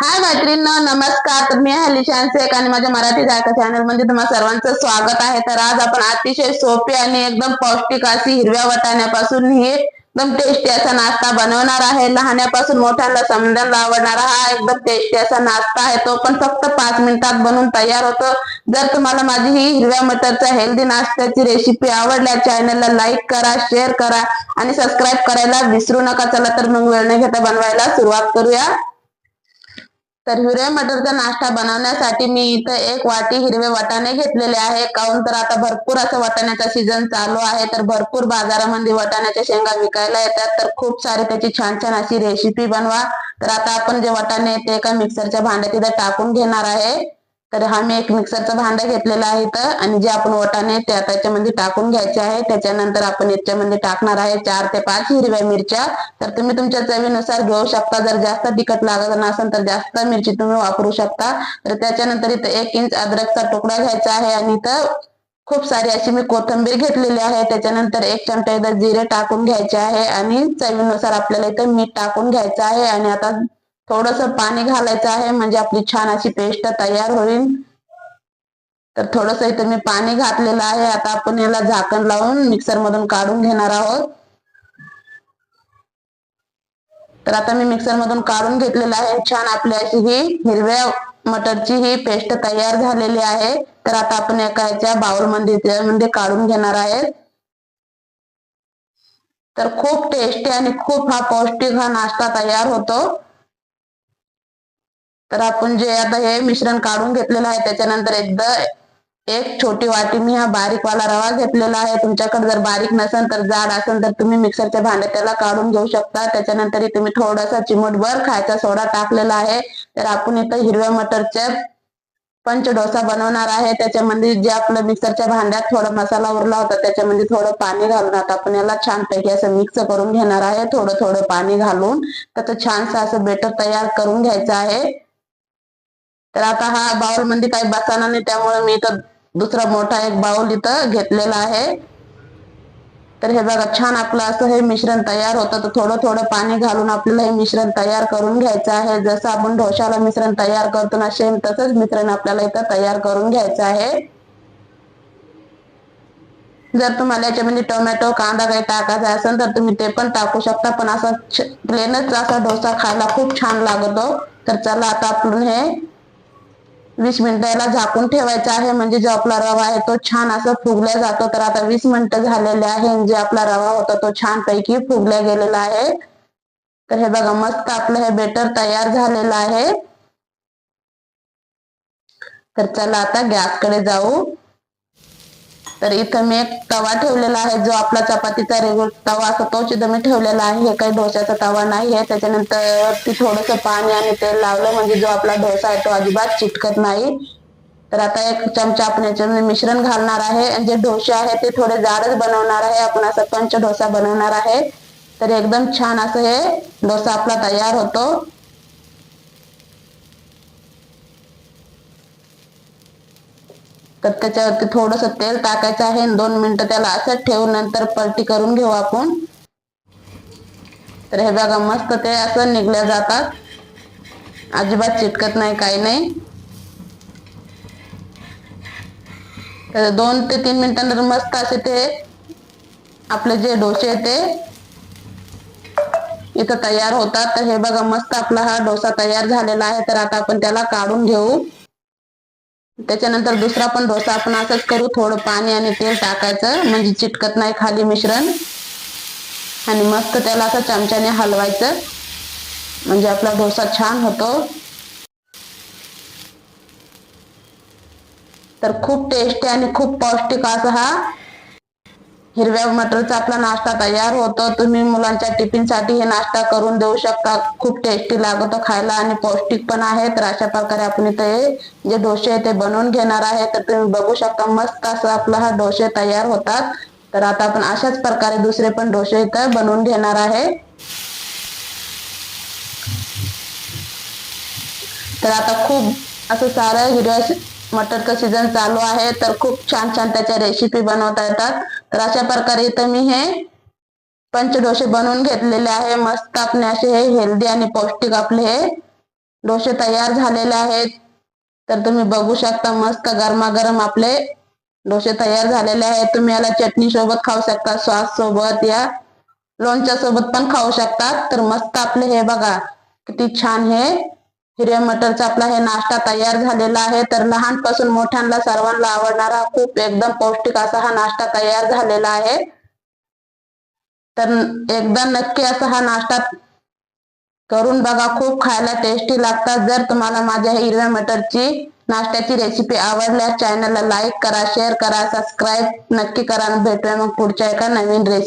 हाय मैत्रिणींनो नमस्कार. तर मी हल्ली शेख आणि माझ्या मराठी जायका चॅनलमध्ये तुम्हा सर्वांचं स्वागत आहे. तर आज आपण अतिशय सोपे आणि एकदम पौष्टिक अशी हिरव्या वाटाण्यापासून ही एकदम टेस्टी असा नाश्ता बनवणार आहे. लहान्यापासून मोठ्यांना समजायला आवडणारा हा एकदम टेस्टी असा नाश्ता आहे. तो पण फक्त पाच मिनिटात बनवून तयार होतो. जर तुम्हाला माझी ही हिरव्या मटरच्या हेल्दी नाश्त्याची रेसिपी आवडल्या चॅनलला लाईक करा शेअर करा आणि सबस्क्राईब करायला विसरू नका. चला तर मग वेळ न घेता बनवायला सुरुवात करूया. तर हिरव्या मटरचा नाश्ता बनवण्यासाठी मी इथं एक वाटी हिरवे वाटाणे घेतलेले आहे काऊन तर आता भरपूर असं वाटाण्याचा सीझन चालू आहे. तर भरपूर बाजारामध्ये वाटाण्याच्या शेंगा विकायला येतात. तर खूप सारे त्याची छान छान अशी रेसिपी बनवा. तर आता आपण जे वाटाणे ते एका मिक्सरच्या भांड्यात इथं टाकून घेणार आहे. तर हा मी एक मिक्सरचा भांडा घेतलेला आहे इथं. आणि जे आपण वटाने ते आता याच्यामध्ये टाकून घ्यायचे आहे. त्याच्यानंतर आपण याच्यामध्ये टाकणार आहे चार ते पाच हिरव्या मिरच्या. तर तुम्ही तुमच्या चवीनुसार घेऊ शकता. जर जास्त तिखट लागत नसेल तर जास्त मिरची तुम्ही वापरू शकता. तर त्याच्यानंतर इथं एक इंच अद्रकचा तुकडा घ्यायचा आहे. आणि इथं खूप सारी अशी मी कोथिंबीर घेतलेली आहे. त्याच्यानंतर एक चमचा इथं जिरे टाकून घ्यायचे आहे. आणि चवीनुसार आपल्याला इथं मीठ टाकून घ्यायचं आहे. आणि आता थोडस पाणी घालायचं आहे म्हणजे आपली छान अशी पेस्ट तयार होईल. तर थोडस इथं मी पाणी घातलेलं आहे. आता आपण याला झाकण लावून मिक्सर मधून काढून घेणार आहोत. तर आता मी मिक्सर मधून काढून घेतलेलं आहे. छान आपली अशी ही हिरव्या मटरची ही पेस्ट तयार झालेली आहे. तर आता आपण एका याच्या बाउलमध्ये मध्ये म्हणजे काढून घेणार आहेत. तर खूप टेस्टी आणि खूप हा पौष्टिक हा नाश्ता तयार होतो. तर आपण जे आता हे मिश्रण काढून घेतलेलं आहे त्याच्यानंतर एकदा एक छोटी वाटी मी हा बारीक वाला रवा घेतलेला आहे. तुमच्याकडे जर बारीक नसेल तर जाड असेल तर तुम्ही मिक्सरच्या भांड्यात त्याला काढून घेऊ शकता. त्याच्यानंतर तुम्ही थोडासा चिमूटभर खायचा सोडा टाकलेला आहे. तर आपण इथं हिरव्या मटरच्या पंच डोसा बनवणार आहे. त्याच्यामध्ये जे आपलं मिक्सरच्या भांड्यात थोडा मसाला उरला होता त्याच्यामध्ये थोडं पाणी घालून आता आपण याला छानपैकी असं मिक्स करून घेणार आहे. थोडं थोडं पाणी घालून. त्याचं छानसं असं बेटर तयार करून घ्यायचं आहे. तर आता हा बाउलमध्ये काही बसाना नाही त्यामुळे मी इथं दुसरा मोठा एक बाउल इथं घेतलेला आहे. तर हे बघा छान आपलं असं हे मिश्रण तयार होतं. तर थोडं थोडं पाणी घालून आपल्याला हे मिश्रण तयार करून घ्यायचं आहे. जसं आपण ढोशाला मिश्रण तयार करतो ना सेम तसंच मिश्रण आपल्याला इथं तयार करून घ्यायचं आहे. जर तुम्हाला याच्यामध्ये टोमॅटो कांदा काही टाकायचा असेल तर तुम्ही ते पण टाकू शकता. पण असा प्लेनच असा डोसा खायला खूप छान लागतो. तर चला आता आपण हे वीस मिनिटं याला झाकून ठेवायचा आहे. म्हणजे जो आपला रवा आहे तो छान असं फुगल्या जातो. तर आता वीस मिनिटं झालेले आहे. जे आपला रवा होता तो छान पैकी फुगल्या गेलेला आहे. तर हे बघा मस्त आपलं हे बेटर तयार झालेलं आहे. तर चला आता गॅसकडे जाऊ. तर इथं मी एक तवा ठेवलेला आहे जो आपला चपातीचा रेगुलर तवा असतो तोच इथं मी ठेवलेला आहे. हे काही डोस्याचा तवा नाही आहे. त्याच्यानंतर ती थोडस पाणी आणि तेल लावलं म्हणजे जो आपला डोसा आहे तो अजिबात चिटकत नाही. तर आता एक चमचा आपण याच्यामध्ये मिश्रण घालणार आहे. आणि जे डोसे आहे ते थोडे जाडच बनवणार आहे. आपण असं पंच डोसा बनवणार आहे. तर एकदम छान असं हे डोसा आपला तयार होतो. तर त्याच्यावरती थोडस तेल टाकायचं आहे दोन मिनिटं त्याला असं ठेवून नंतर पलटी करून घेऊ आपण. तर हे बघा मस्त ते असं निघल्या जातात. अजिबात चिटकत नाही काही नाही. तर दोन ते तीन मिनिटांनंतर मस्त असे ते आपले जे डोसे ते इथं तयार होतात. तर हे बघा मस्त आपला हा डोसा तयार झालेला आहे. तर आता आपण त्याला काढून घेऊ. त्याच्यानंतर दुसरा पण डोसा आपण असंच करू थोडं पाणी आणि तेल टाकायचं म्हणजे चिटकत नाही खाली मिश्रण. आणि मस्त त्याला असं चमच्याने हलवायचं. म्हणजे आपला डोसा छान होतो. तर खूप टेस्टी आणि खूप पौष्टिक असा हा हिरव्या मटरचा आपला नाश्ता तयार होतो तुम्ही मुलांच्या टिफिनसाठी हे नाश्ता करून देऊ शकता. खूप टेस्टी लागतो खायला आणि पौष्टिक पण आहे. तर अशा प्रकारे आपण इथे जे डोसे ते बनवून घेणार आहे. तर तुम्ही बघू शकता मस्त असं आपला हा डोसे तयार होतात. तर आता आपण अशाच प्रकारे दुसरे पण डोसे इथं बनवून घेणार आहे. तर आता खूप असं सारं हिरव्या मटरचं सीझन चालू आहे. तर खूप छान छान त्याच्या रेसिपी बनवता येतात. तर अशा प्रकारे इथं मी हे पंचडोसे बनवून घेतलेले आहे. मस्त आपले असे हे हेल्दी आणि पौष्टिक आपले हे डोसे तयार झालेले आहेत. तर तुम्ही बघू शकता मस्त गरमागरम आपले डोसे तयार झालेले आहेत. तुम्ही याला चटणी सोबत खाऊ शकता सॉस सोबत या लोणच्या सोबत पण खाऊ शकतात तर मस्त आपले हे बघा किती छान हे हिरव्या मटरचा आपला हे नाश्ता तयार झालेला आहे. तर लहानपासून मोठ्यांना सर्वांना आवडणारा खूप एकदम पौष्टिक असा हा नाश्ता तयार झालेला आहे. तर एकदा नक्की असा हा नाश्ता करून बघा. खूप खायला टेस्टी लागतात. जर तुम्हाला माझ्या हिरव्या मटरची नाश्त्याची रेसिपी आवडल्यास चॅनलला लाईक करा शेअर करा सबस्क्राईब नक्की करा भेटूया मग पुढच्या एका नवीन रेसिपी